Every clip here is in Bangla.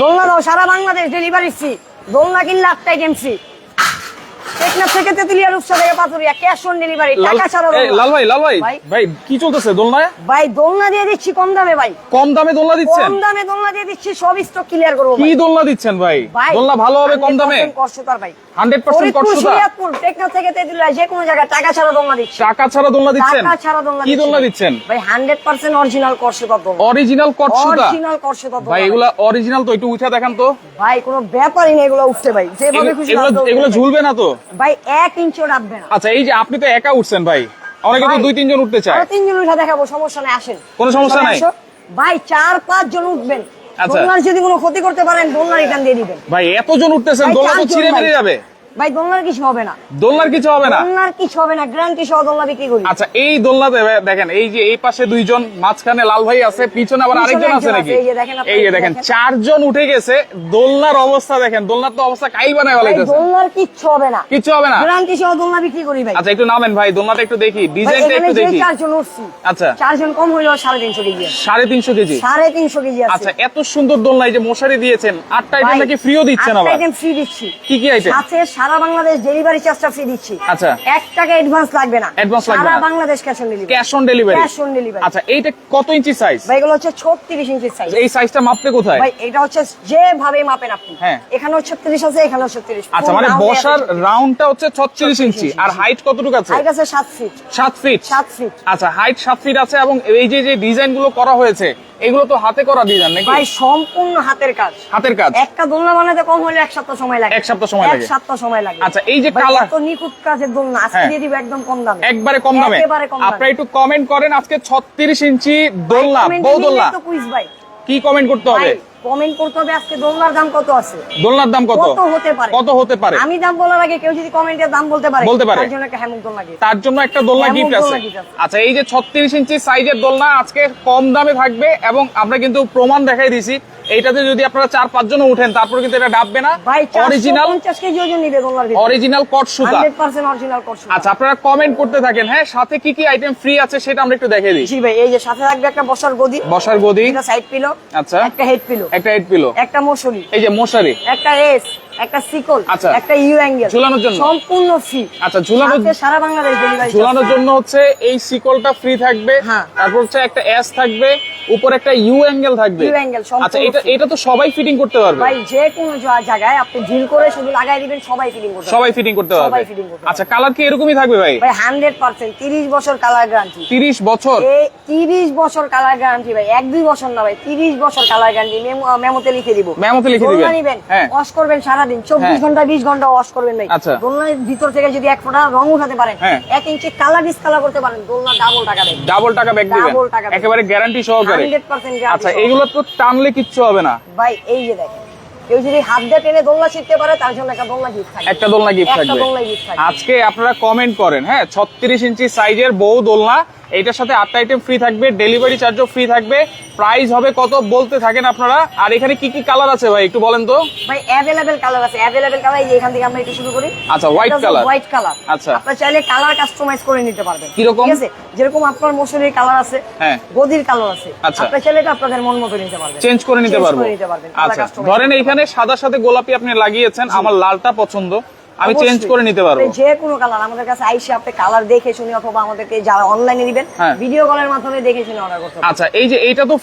দোলনা দাও সারা বাংলাদেশ ডেলিভারি ফ্রি দোলনা কিনলে আটটা আইটেম ফ্রি টেকনাফ থেকে তেতুলিয়া রূপসা থেকে পাতুরিয়া ক্যাশ অন ডেলিভারি টাকা ছাড়া। লাল ভাই লাল ভাই ভাই। কি চলতেছে দোলনায়? ভাই দোলনা দিয়ে দিচ্ছি কম দামে ভাই। কম দামে দোলনা দিচ্ছেন? কম দামে দোলনা দিয়ে দিচ্ছি সব স্টক ক্লিয়ার করব কি দোলনা দিচ্ছেন ভাই? দোলনা ভালো হবে কম দামে? 100% কষ্টতার ভাই? হান্ড্রেড পার্সেন্ট ফরিদপুর কটসুতা শরীয়তপুর টেকনাফ থেকে তেতুলিয়া যে কোনো জায়গায় টাকা ছাড়া দোলনা দিচ্ছি। টাকা ছাড়া দোলনা দিচ্ছেন? টাকা ছাড়া দোলনা কি দোলনা দিচ্ছেন? ভাই হান্ড্রেড পার্সেন্ট অরিজিনাল কষ্টতার অরিজিনাল কটসুতা অরিজিনাল কষ্টতার ভাই এগুলা অরিজিনাল তো একটু উঠে দেখান তো। ভাই কোনো ব্যাপারই নেই এগুলো উঠতে ভাই। যেভাবে খুশি এগুলো ভাবে এগুলো উঠতে ঝুলবে না তো? ভাই। ইঞ্চিও না। আচ্ছা এই যে আপনি তো একা উঠছেন ভাই। অনেকে তো দুই তিনজন উঠতে চায়। তিনজন উঠা দেখাবো সমস্যা নাই আসেন। কোনো সমস্যা নাই। ভাই চার পাঁচ জন উঠবেন। আচ্ছা। দোলনার যদি কোনো ক্ষতি করতে পারেন দোলনা রিটার্ন দিয়ে দিবেন। ভাই এতজন উঠতেছেন দোলনা তো ছিঁড়ে। বেরিয়ে যাবে। ভাই দোলনার কিছু হবে না। দোলনার কিছু হবে না? দোলনার কিছু হবে না। গ্যারান্টি সহ দোলনা বিক্রি করি। আচ্ছা এই দোলনাতে দেখেন এই যে এই পাশে দুইজন মাঝখানে লাল ভাই আছে পিছনে আবার আরেকজন আছে নাকি? এই যে দেখেন। চারজন উঠে গেছে দোলনার অবস্থা দেখেন দোলনার তো অবস্থা কাই বানায় ফেলাইতেছে? দোলনার কিচ্ছু হবে না। কিছু হবে না? গ্যারান্টি সহ দোলনা বিক্রি করি ভাই। আচ্ছা একটু নামেন ভাই দোলনাটা একটু দেখি ডিজাইনটা একটু দেখি। চারজন উঠছি আচ্ছা। চারজন কম সাড়ে তিনশো কেজি আছে। সাড়ে তিনশো কেজি? সাড়ে তিনশো কেজি আছে। আচ্ছা এত সুন্দর দোলনা এই যে মশারি দিয়েছেন আটটা আইটেম নাকি ফ্রিও দিচ্ছেন আবার? আইটেম ফ্রি দিচ্ছি। কি কি আইটেম সাথে সারা বাংলাদেশ ডেলিভারি চার্জটা ফ্রি দিচ্ছি। আচ্ছা। এক টাকা অ্যাডভান্স লাগবে না। Advance লাগবে সারা Bangladesh cash on delivery cash on delivery cash on delivery আচ্ছা এইটা কত ইঞ্চি সাইজ ভাই এগুলো হচ্ছে ছত্রিশ ইঞ্চির সাইজ এই সাইজটা মাপতে কোথায়? ভাই এটা হচ্ছে যেভাবে মাপেন আপনি। হ্যাঁ। এখানে ছত্রিশ আছে এখানে ছত্রিশ। আচ্ছা মানে বসার রাউন্ডটা হচ্ছে ছত্রিশ ইঞ্চি। আর হাইট কতটুকু আছে? হাইট আছে সাত ফিট সাত ফিট সাত ফিট আচ্ছা হাইট সাত ফিট আছে এবং এই যে যে ডিজাইনগুলো করা হয়েছে এগুলো তো হাতে করা ডিজাইন নাকি? ভাই সম্পূর্ণ হাতের কাজ। হাতের কাজ। একটা দোলনা বানাতে কম হলে এক সপ্তাহ সময় লাগে। এক সপ্তাহ সময় লাগে। এক সপ্তাহ সময় লাগে। আচ্ছা, এই যে কালার- তো নিখুঁত কাজের দোলনা আজকে হ্যাঁ। দিয়ে দিব একদম কম দামে। একবারে কম দামে। একবারে কম দামে। আপনারা একটু কমেন্ট করেন আজকে ছত্রিশ ইঞ্চি দোলনা বউ দোলনা। তো কুইজ ভাই। কি কমেন্ট করতে হবে? কমেন্ট করতে হবে আজকে দোলনার দাম কত আছে দোলনার দাম কত কত হতে পারে কত হতে পারে আমি দাম বলার আগে কেউ যদি কমেন্টের দাম বলতে পারে বলতে পারে। তার জন্য একটা হ্যামুক দোলনা। তার জন্য একটা দোলনা গিফট আছে। আচ্ছা এই যে ছত্রিশ ইঞ্চি সাইজের দোলনা আজকে কম দামে থাকবে এবং আমরা কিন্তু প্রমাণ দেখাই দিছি এইটাতে যদি আপনারা চার পাঁচ জন উঠেন তারপরে কিন্তু এটা ডাববে না। অরিজিনাল অরিজিনাল কট সুতা। আচ্ছা আপনারা কমেন্ট করতে থাকেন হ্যাঁ? সাথে কি কি আইটেম ফ্রি আছে সেটা আমরা একটু দেখে দিই। জি ভাই এই যে সাথে থাকবে একটা বসার গদি বসার গদি। একটা সাইড পিলো আচ্ছা। একটা হেড পিলো একটা হেড পিলো একটা মশারি এই যে মশারি একটা এস একটা সিকল আচ্ছা। একটা ইউ অ্যাঙ্গেল ঝুলানোর জন্য? সম্পূর্ণ ফ্রি আচ্ছা ঝুলানোর সারা বাংলাদেশ ডেলিভারি ঝুলানোর জন্য হচ্ছে এই সিকলটা ফ্রি থাকবে। হ্যাঁ। তারপর হচ্ছে একটা এস থাকবে। উপর একটা ইউ অ্যাঙ্গেল থাকবে। Angle, সম্পূর্ণ আচ্ছা এটা এটা তো সবাই ফিটিং করতে পারবে। ভাই যে কোনো জায়গায় আপনি ঢিল করে শুধু লাগাই দিবেন সবাই ফিলিং করতে সবাই ফিটিং করতে পারবে। সবাই fitting করতে আচ্ছা কালার কি এরকমই থাকবে ভাই? ভাই হান্ড্রেড পার্সেন্ট তিরিশ বছর কালার গ্যারান্টি তিরিশ বছর? এই তিরিশ বছর কালার গ্যারান্টি ভাই এক দুই বছর না ভাই তিরিশ বছর কালার গ্যারান্টি মেমোতে লিখে দিব। মেমোতে লিখে দিবেন। নিবেন হ্যাঁ। ওয়াশ করবেন সারাদিন চব্বিশ হ্যাঁ। ঘণ্টা বিশ ঘণ্টা ওয়াশ করবেন ভাই। আচ্ছা। দোলনার ভিতর থেকে যদি এক ফোঁটা রং উঠাতে পারেন হ্যাঁ। এক ইঞ্চি কালার ডিসকালার করতে পারেন দোলনা ডাবল টাকা দেবে ডাবল টাকা টাকা দিবেন। একেবারে গ্যারান্টি সহকারে। আচ্ছা এগুলো তো টানলে কিচ্ছু হবে না। ভাই এই যে দেখেন কেউ যদি হাত দিয়ে টেনে দোলনা শিখতে পারে তার জন্য একটা দোলনা গিফট থাকবে। একটা দোলনা গিফট থাকবে। থাকবে। আজকে আপনারা কমেন্ট করেন হ্যাঁ ছত্রিশ ইঞ্চি সাইজের বহু দোলনা এইটার সাথে আটটা আইটেম ফ্রি থাকবে ডেলিভারি চার্জও ফ্রি থাকবে। প্রাইস হবে কত বলতে থাকেন আপনারা। আর এখানে কি কি কালার আছে ভাই একটু বলেন তো? ভাই অ্যাভেলেবেল কালার আছে। অ্যাভেলেবেল কালার এই এখান থেকে আমরা একটু শুরু করি। আচ্ছা, white color। হোয়াইট কালার আচ্ছা। আপনি চাইলে কালার কাস্টমাইজ করে নিতে পারবেন। কীরকম? ঠিক আছে? যেরকম আপনার মসুরির কালার আছে হ্যাঁ। গদির কালার আছে। আচ্ছা। আপনি চাইলে এটা আপনাদের মন মতো নিতে পারবেন। চেঞ্জ করে নিতে পারবেন। আচ্ছা। ধরেন এইখানে সাদার সাথে গোলাপি আপনি লাগিয়েছেন আমার লালটা পছন্দ। আমি চেঞ্জ করে নিতে পারব। যে কোনো কালার আমাদের কাছে আইসে আপনি কালার দেখে শুনে অথবা আমাদেরকে যারা অনলাইনে দিবেন। ভিডিও কলের মাধ্যমে দেখে শুনে অর্ডার করতে আচ্ছা এই যে এইটা তো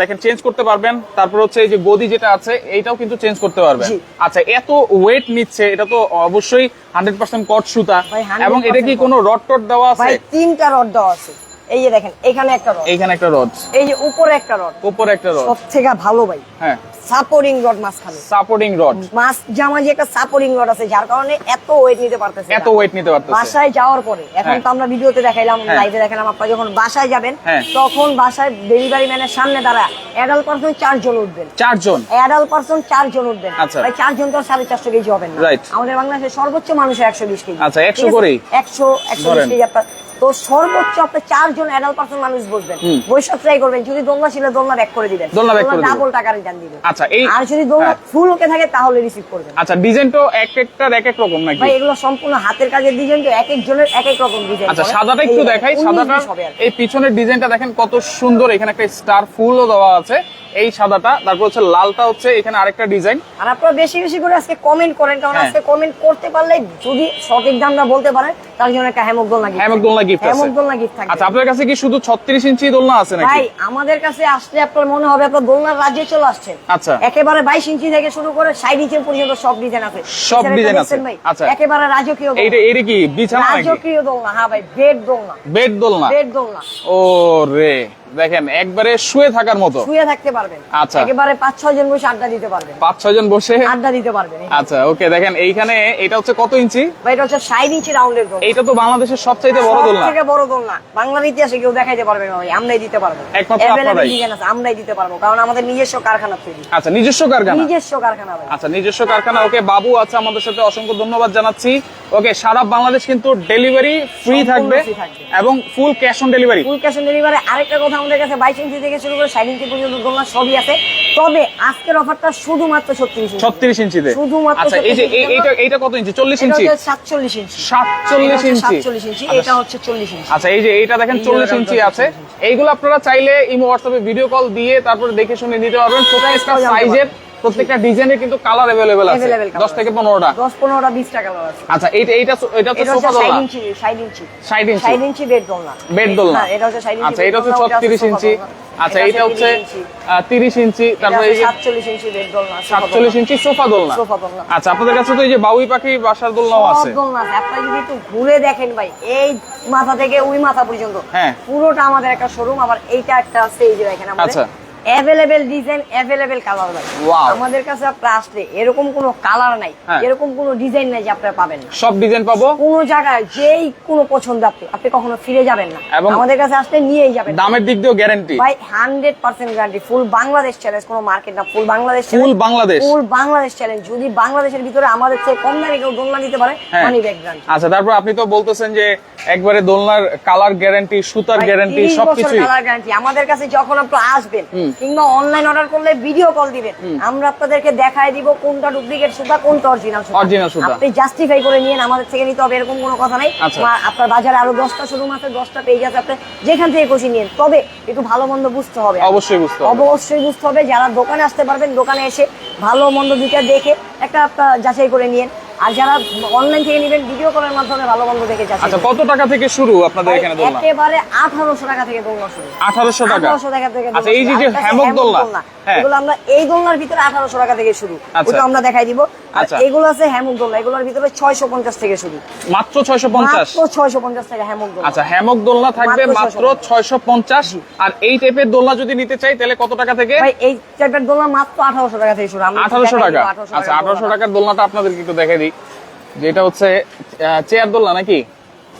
দেখেন চেঞ্জ করতে পারবেন। তারপর হচ্ছে এই যে গদি যেটা আছে এইটাও কিন্তু চেঞ্জ করতে পারবেন। আচ্ছা এত ওয়েট নিচ্ছে এটা তো অবশ্যই হান্ড্রেড পার্সেন্ট কট সুতা। ভাই, 100% এবং এটা কি কোনো রড টড দেওয়া ভাই আছে তিনটা রড দেওয়া আছে। এই যে দেখেন এখানে একটা রড এখানে একটা রড এই যে উপরে একটা রড উপরে একটা রড সব থেকে ভালো ভাই। হ্যাঁ। সাপোর্টিং রড মাঝখানে সাপোর্টিং রড মাছ জামা যে একটা সাপোর্টিং রড আছে যার কারণে এত ওয়েট নিতে পারতেছে এত ওয়েট নিতে পারতেছে বাসায় যাওয়ার পরে এখন হ্যাঁ। তো আমরা ভিডিওতে দেখাইলাম হ্যাঁ। লাইভে দেখালাম আপনারা যখন বাসায় যাবেন হ্যাঁ। তখন বাসায় ডেলিভারি ম্যানের সামনে দাঁড়া অ্যাডাল্ট পার্সন চারজন উঠবেন চারজন অ্যাডাল্ট পার্সন চারজন উঠবেন আচ্ছা। ভাই চারজন তো সাড়ে চারশো কেজি হবেন না আমাদের বাংলাদেশের সর্বোচ্চ মানুষের একশো বিশ কেজি আচ্ছা, 100 ঠিক আছে? করেই? একশো একশো বিশ কেজি আপনার তো সর্বোচ্চ আপনি চারজন অ্যাডাল্ট পার্সন মানুষ বসবেন। বৈশাখ ট্রাই করবেন যদি দোলনা ছিল দোলনা ব্যাক করে দিবেন। দোলনা back করে ডাবল টাকা রিটার্ন দিবেন। আচ্ছা, এই- আর যদি দোলনা হ্যাঁ। ফুল ওকে থাকে তাহলে রিসিভ করবেন। আচ্ছা ডিজাইন তো এক একটা এক এক রকম নাকি? ভাই এগুলো সম্পূর্ণ হাতের কাজের ডিজাইন তো এক এক জনের এক এক রকম ডিজাইন আচ্ছা সাদাটা একটু দেখাই। সাদাটা এই পিছনের ডিজাইনটা দেখেন কত সুন্দর। এখানে একটা স্টার ফুলও দেওয়া আছে। এই সাদাটা তারপর হচ্ছে লালটা হচ্ছে এখানে আরেকটা ডিজাইন। আর আপনারা বেশি বেশি করে আজকে কমেন্ট করেন কারণ হ্যাঁ। আজকে কমেন্ট করতে পারলে যদি সঠিক দামটা বলতে পারেন তার জন্য একটা হ্যামক দোলনা gift হ্যামক দোলনা আছে। হ্যামক দোলনা gift থাকবে। আচ্ছা আপনার কাছে কি শুধু ছত্রিশ ইঞ্চি দোলনা আছে নাকি? ভাই আমাদের কাছে আসলে আপনার মনে হবে আপনার দোলনার রাজ্যে চলে আসছেন। আচ্ছা। একেবারে বাইশ ইঞ্চি থেকে শুরু করে ষাট ইঞ্চি পর্যন্ত সব ডিজাইন আছে। সব ডিজাইন আছে। আচ্ছা। একেবারে রাজকীয় দোলনা। এইটা এইটা কি? বিছানা নাকি? রাজকীয় দোলনা হ্যাঁ ভাই বেড দোলনা। বেড দোলনা? বেড দোলনা। ও রে দেখেন একবারে শুয়ে থাকার মতো। শুয়ে থাকতে পারবেন। আচ্ছা। একেবারে পাঁচ ছয় জন বসে আড্ডা দিতে পারবেন। পাঁচ ছয় জন বসে? আড্ডা দিতে পারবেন। আচ্ছা ওকে দেখেন এইখানে এটা হচ্ছে কত ইঞ্চি? ভাই এটা হচ্ছে ষাট ইঞ্চি রাউন্ডের দোলনা এইটা তো বাংলাদেশের সবচাইতে বড় দোলনা। থেকে বড় দোলনা। বাংলার ইতিহাসে কেউ দেখাইতে পারবে না ভাই আমরাই দিতে পারব। একমাত্র আপনারাই। আমরাই দিতে পারব কারণ আমাদের নিজস্ব কারখানা তৈরি। আচ্ছা নিজস্ব কারখানা। নিজস্ব কারখানা ভাই। আচ্ছা নিজস্ব কারখানা ওকে বাবু আচ্ছা আমাদের সাথে অসংখ্য ধন্যবাদ জানাচ্ছি। ওকে সারা বাংলাদেশ কিন্তু ডেলিভারি ফ্রি থাকবে এবং full cash on delivery full cash on delivery আরেকটা কথা আমাদের কাছে বাইশ ইঞ্চি থেকে শুরু করে ষাট ইঞ্চি পর্যন্ত দোলনা সবই আছে। তবে আজকের অফারটা শুধুমাত্র ছত্রিশ ইঞ্চি ছত্রিশ ইঞ্চিতে শুধুমাত্র আচ্ছা এই যে এইটা এইটা কত ইঞ্চি চল্লিশ ইঞ্চি সাতচল্লিশ ইঞ্চি সাতচল্লিশ ইঞ্চি সাতচল্লিশ ইঞ্চি এটা হচ্ছে চল্লিশ ইঞ্চি আচ্ছা এই যে এইটা দেখেন চল্লিশ ইঞ্চি আছে। এইগুলো আপনারা চাইলে ইমো হোয়াটসঅ্যাপে ভিডিও কল দিয়ে তারপরে দেখে শুনে নিতে পারবেন। প্রত্যেকটা সাইজের প্রত্যেকটা ডিজাইনের কিন্তু কালার অ্যাভেলেবেল আছে। Available color দশ থেকে পনেরোটা। দশ পনেরোটা বিশ টাকা আছে। আচ্ছা এইটা এইটা এটা হচ্ছে সোফা দোলনা। ইঞ্চি ষাট ইঞ্চি ষাট ইঞ্চি ষাট ইঞ্চি বেড দোলনা। বেড দোলনা। হ্যাঁ, এটা হচ্ছে ষাট ইঞ্চি আচ্ছা এটা হচ্ছে দোলনা, ওটা ছত্রিশ sofa ইঞ্চি। আচ্ছা এটা হচ্ছে 30 ইঞ্চি। তারপরে এই যে সাতচল্লিশ ইঞ্চি বেড দোলনা sofa সাতচল্লিশ দোলনা। ইঞ্চি সোফা দোলনা। সোফা দোলনা। আচ্ছা আপনাদের কাছে তো এই যে বাউই পাখি বাসার দোলনাও সব আছে। দোলনা আছে। আপনারা যদি একটু ঘুরে দেখেন ভাই এই মাথা থেকে ওই মাথা পর্যন্ত হ্যাঁ। পুরোটা আমাদের একটা শোরুম আবার এইটা একটা আছে এই যে দেখেন আমাদের। আচ্ছা। অ্যাভেলেবেল ডিজাইন অ্যাভেলেবেল কালার ভাই। আমাদের কাছে আপনারা আসলে এরকম কোনো কালার নাই হ্যাঁ। এরকম কোনো ডিজাইন নাই যে আপনারা পাবেন না। সব ডিজাইন পাবো? কোনো জায়গায় যেই কোনো পছন্দ আপনি আপনি কখনো ফিরে যাবেন না। এবং- আমাদের কাছে আসলে নিয়েই যাবেন। দামের দিক দিয়েও গ্যারান্টি ভাই hundred percent guarantee full Bangladesh challenge কোনো মার্কেট না full Bangladesh full Bangladesh full Bangladesh challenge যদি বাংলাদেশের ভিতরে আমাদের চেয়ে কম দামে কেউ দোলনা নিতে পারে। মানি ব্যাক গ্যারান্টি আচ্ছা তারপর আপনি তো বলতেছেন যে একবারে দোলনার কালার গ্যারান্টি সুতার গ্যারান্টি সবকিছুই। কালার গ্যারান্টি আমাদের কাছে যখন আপনি আসবেন কিংবা অনলাইন অর্ডার করলে ভিডিও কল দিবেন। আমরা আপনাদেরকে দেখায় দিব কোনটা ডুপ্লিকেট সুতা কোনটা অরিজিনাল সুতা। Original সুতা। আপনি জাস্টিফাই করে নিয়েন আমাদের থেকে নিতে হবে এরকম কোনো কথা নাই। আচ্ছা। আপনার বাজারে আরও দশটা শোরুম আছে দশটা পেজ আছে আপনি যেখান থেকে খুশি নিন। তবে একটু ভালো মন্দ বুঝতে হবে অবশ্যই বুঝতে হবে। অবশ্যই বুঝতে হবে যারা দোকানে আসতে পারবেন দোকানে এসে ভালো মন্দ দুইটা দেখে একটা যাচাই করে নিন। আর যারা অনলাইন থেকে নেবেন ভিডিও কলের মাধ্যমে ভালো মন্দ দেখে যাচ্ছে আচ্ছা কত টাকা থেকে শুরু আপনাদের এখানে দোলনা? একেবারে আঠারোশো টাকা থেকে দোলনা শুরু। আঠারোশো টাকা। আঠারোশো টাকা থেকে আচ্ছা এই যে হ্যামক দোলনা। এগুলো আমরা এই দোলনার ভিতরে আঠারোশো টাকা থেকে শুরু। আচ্ছা। ওটা আমরা দেখাই দিব। আর আচ্ছা। এগুলো আছে হ্যামক দোলনা। এগুলোর ভিতরে ছয়শো পঞ্চাশ থেকে শুরু। মাত্র ছয়শো পঞ্চাশ? ছয়শো পঞ্চাশ টাকা হ্যামক দোলনা। আচ্ছা হ্যামক দোলনা থাকবে মাত্র মাত্র 650 ছয়শো পঞ্চাশ। আর এই টাইপের দোলনা যদি নিতে চাই তাহলে কত টাকা থেকে? ভাই এই টাইপের দোলনা মাত্র আঠারোশো টাকা থেকে শুরু। আঠারোশো টাকা। 1800 আচ্ছা আঠারোশো টাকার দোলনাটা আপনাদেরকে একটু দেখে দিই। যেটা হচ্ছে চেয়ার দোলনা নাকি?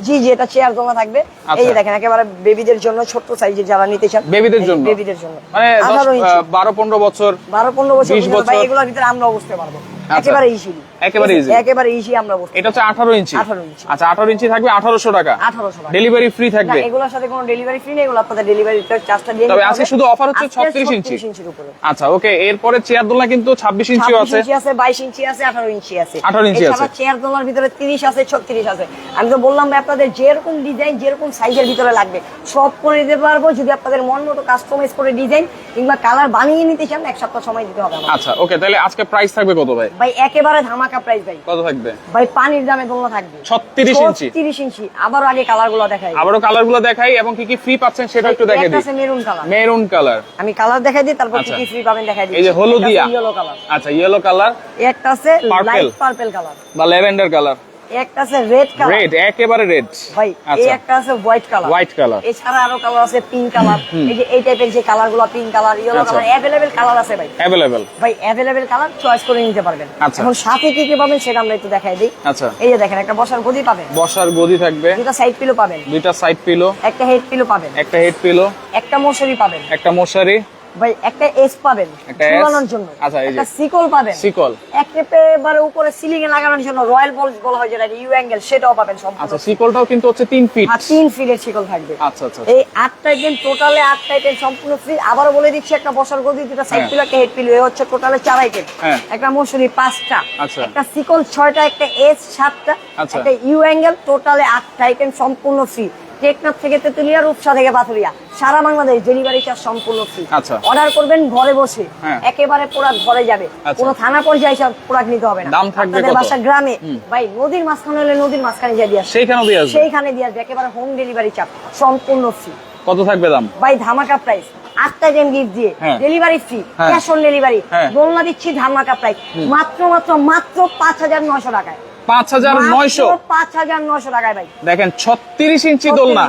জি জি এটা চেয়ার দোলনা থাকবে এই আচ্ছা। যে দেখেন একেবারে বেবিদের জন্য ছোট্ট সাইজের যারা নিতে চান বেবিদের জন্য বেবিদের জন্য মানে দশ, আঠারো ইঞ্চি আহ, বারো পনেরো বছর বারো পনেরো বছর 20 ভাই বছর। এগুলোর ভিতরে আমরা বসতে পারব আচ্ছা। একেবারে ইজিলি একেবারে easy। একেবারে ইজি আমরা বসতে এটা হচ্ছে আঠারো ইঞ্চি। 18 ইঞ্চি। আচ্ছা আঠারো ইঞ্চি থাকবে আঠারোশো টাকা। আঠারোশো টাকা। ডেলিভারি ফ্রি না এগুলোর সাথে কোনো ডেলিভারি ফ্রি নেই এগুলো আপনাদের ডেলিভারি চার্জটা দিয়ে তবে আজকে শুধু offer হচ্ছে 36 ইঞ্চি। 36 ইঞ্চির উপরে। আচ্ছা ওকে এরপরে চেয়ার দোলনা কিন্তু ছাব্বিশ ইঞ্চিও 26 আছে। ইঞ্চি আছে 22 ইঞ্চি আছে 18 ইঞ্চি আছে। 18 ইঞ্চি আছে। চেয়ার দোলনার ভিতরে 30 আছে 36 আছে। আমি তো বললাম ভাই আপনাদের যেরকম ডিজাইন যেরকম সাইজের ভিতরে লাগবে সব করে দিতে পারব। যদি আপনাদের মন মতো কাস্টমাইজ করে ডিজাইন কিংবা কালার বানিয়ে নিতে চান এক সপ্তাহ সময় দিতে হবে আচ্ছা ওকে তাহলে আজকে প্রাইস থাকবে কত ভাই? ভাই একেবারে ধামাকা প্রাইস ভাই কত থাকবে? ভাই পানির দামে দোলনা থাকবে। 36 ইঞ্চি। 36 ইঞ্চি। আবারও আগে কালারগুলো দেখাই। আবারও কালারগুলো দেখাই এবং কি কি ফ্রি পাচ্ছেন সেটা একটু দেখাই দিই। আছে মেরুন কালার মেরুন কালার আমি কালার দেখাই দিই তারপর কি আচ্ছা। কি ফ্রি পাবেন দেখাই দিই। এই যে হলুদিয়া। ইয়েলো কালার আচ্ছা ইয়েলো কালার একটা আছে। লাইট পার্পল কালার বা ল্যাভেন্ডার কালার একটা আছে রেড কালার রেড একেবারে রেড ভাই এই আচ্ছা। একটা আছে হোয়াইট কালার হোয়াইট কালার এছাড়া আরও কালার আছে পিঙ্ক কালার এই যে এই টাইপের যে কালারগুলো pink colour yellow. Colour available colour আছে ভাই। অ্যাভেলেবেল ভাই অ্যাভেলেবেল কালার চয়েস করে নিতে পারবেন। আচ্ছা। এখন সাথে কি কি পাবেন সেটা আমরা একটু দেখাই দিই। আচ্ছা। এই যে দেখেন একটা বসার গদি পাবেন। বসার গদি থাকবে। দুটা সাইড পিলো পাবেন। দুইটা সাইড পিলো একটা হেড পিলো পাবেন। একটা হেড পিলো একটা মশারি পাবেন। একটা মশারি। ভাই একটা এস পাবেন ঝুলানোর জন্য। আচ্ছা, একটা সিকল পাবেন। সিকল। একেবারে উপরে সিলিং এ লাগানোর জন্য রয়্যাল বল বলা হয় যেটা ইউ অ্যাঙ্গেল সেটাও পাবেন সম্পূর্ণ। আচ্ছা সিকলটাও কিন্তু হচ্ছে তিন ফিট আর তিন ফিলের শিকল থাকবে। আচ্ছা আচ্ছা এই আটটা আইটেম টোটালে আটটা আইটেম সম্পূর্ণ ফ্রি আবারও বলে দিচ্ছি একটা বসার গদি দুটা সাইড হ্যাঁ। পিলো একটা হেড পিলো হচ্ছে টোটালে চার আইটেম হ্যাঁ। একটা মশুরি পাঁচটা। আচ্ছা। একটা সিকল ছয়টা একটা এস সাতটা আচ্ছা। একটা ইউ অ্যাঙ্গেল টোটালে আটটা আইটেম সম্পূর্ণ ফ্রি টেকনাফ থেকে তেতুলিয়া রূপসা থেকে পাথুরিয়া। সারা বাংলাদেশ ডেলিভারি চার্জ সম্পূর্ণ ফ্রি আচ্ছা। অর্ডার করবেন ঘরে বসে। হ্যাঁ। একেবারে প্রোডাক্ট ঘরে যাবে। আচ্ছা। কোনো থানা পর্যায়ে সব প্রোডাক্ট নিতে হবে না। আপনাদের বাসা গ্রামে। ভাই নদীর মাঝখানে হলে নদীর মাঝখানে যা দিয়ে আসবে সেইখানেও দিয়ে সেইখানে দিয়ে আসবে। একেবারে হোম ডেলিভারি চার্জ সম্পূর্ণ ফ্রি কত থাকবে দাম? ভাই ধামাকা প্রাইস আটটা জেম গিফট দিয়ে। Delivery free. Cash on delivery. দোলনা দিচ্ছি ধামাকা প্রাইস মাত্র মাত্র মাত্র পাঁচ হাজার নশো টাকায়। পাঁচ হাজার নয়শো। পাঁচ হাজার নয়শো টাকায় ভাই। দেখেন ছত্রিশ ইঞ্চি দোলনা।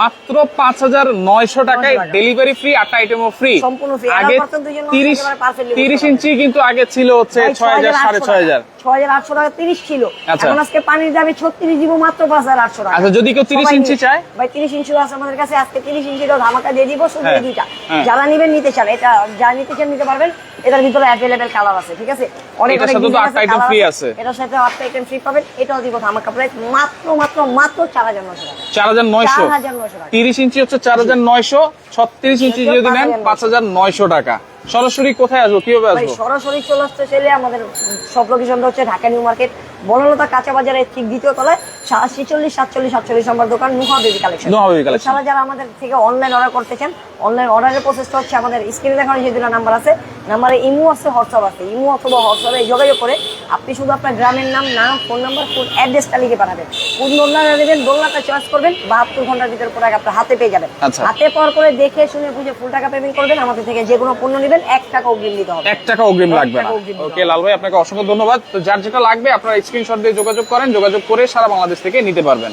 মাত্র পাঁচ হাজার নয়শো টাকায় ডেলিভারি ফ্রি আটটা আইটেমও ফ্রি সম্পূর্ণ free। আগে 11% দুইজন মানুষ তিরিশ তিরিশ ইঞ্চি কিন্তু আগে ছিল হচ্ছে ছয় হাজার সাড়ে ছয় হাজার। ছয় হাজার আটশো টাকা তিরিশ ছিল আচ্ছা। এখন আজকে পানির দামে ছত্রিশ দিব মাত্র পাঁচ হাজার আটশো টাকা। আচ্ছা, যদি কেউ 30 সবাই ইঞ্চি চায়? ভাই তিরিশ ইঞ্চি আছে আমাদের কাছে আজকে তিরিশ ইঞ্চিটাও ধামাকা দিয়ে দিব শুধু হ্যাঁ, দুইটা। হ্যাঁ। যারা নিবেন নিতে চান এটা যারা নিতে চান নিতে পারবেন। এটার ভিতরে অ্যাভেলেবেল কালার আছে ঠিক আছে? অনেক colour free আছে। এটার সাথে আটটা আইটেম ফ্রি পাবেন এটাও দিব ধামাকা প্রাইস মাত্র মাত্র মাত্র চার হাজার নশো টাকা। চার হাজার নয়শো। তিরিশ ইঞ্চি হচ্ছে চার হাজার নয়শো ছত্রিশ ইঞ্চি যদি নেন পাঁচ হাজার নয়শো টাকা। সরাসরি কোথায় আসব? কীভাবে আসব? সরাসরি চলে আসতে চাইলে আমাদের সব লোকেশনটা হচ্ছে ঢাকা নিউ মার্কেট। বনলতা কাঁচা বাজারের ঠিক দ্বিতীয় তলায় ছিচল্লিশ সাতচল্লিশ সাতচল্লিশ নম্বর দোকান নুহা বেবি কালেকশন। এছাড়া যারা আমাদের থেকে অনলাইন অর্ডার করতে চান অনলাইন অর্ডারের প্রসেসটা হচ্ছে আমাদের স্ক্রিনে দেখানো যে দুটো নাম্বার আছে। নাম্বারে ইমো আছে হোয়াটসঅ্যাপ আছে। ইমো অথবা হোয়াটসঅ্যাপে যোগাযোগ করে আপনি শুধু আপনার গ্রামের নাম নাম ফোন নাম্বার ফোন অ্যাড্রেসটা লিখে পাঠাবেন। কোন দোলনাটা নেবেন দোলনাটা চয়েস করবেন বাহাত্তর ঘণ্টার ভিতরে প্রোডাক্ট আপনার হাতে পেয়ে যাবেন। আচ্ছা। হাতে পাওয়ার পরে দেখে শুনে বুঝে ফুল টাকা পেমেন্ট করবেন আমাদের থেকে যে কোনো পণ্য নেবেন এক টাকা অগ্রিম দিতে হবে। এক টাকা অগ্রিম লাগবে ওকে লাল ভাই আপনাকে অসংখ্য ধন্যবাদ। তো যার যেটা লাগবে আপনারা স্ক্রিনশট দিয়ে যোগাযোগ করেন যোগাযোগ করে সারা বাংলাদেশ থেকে নিতে পারবেন।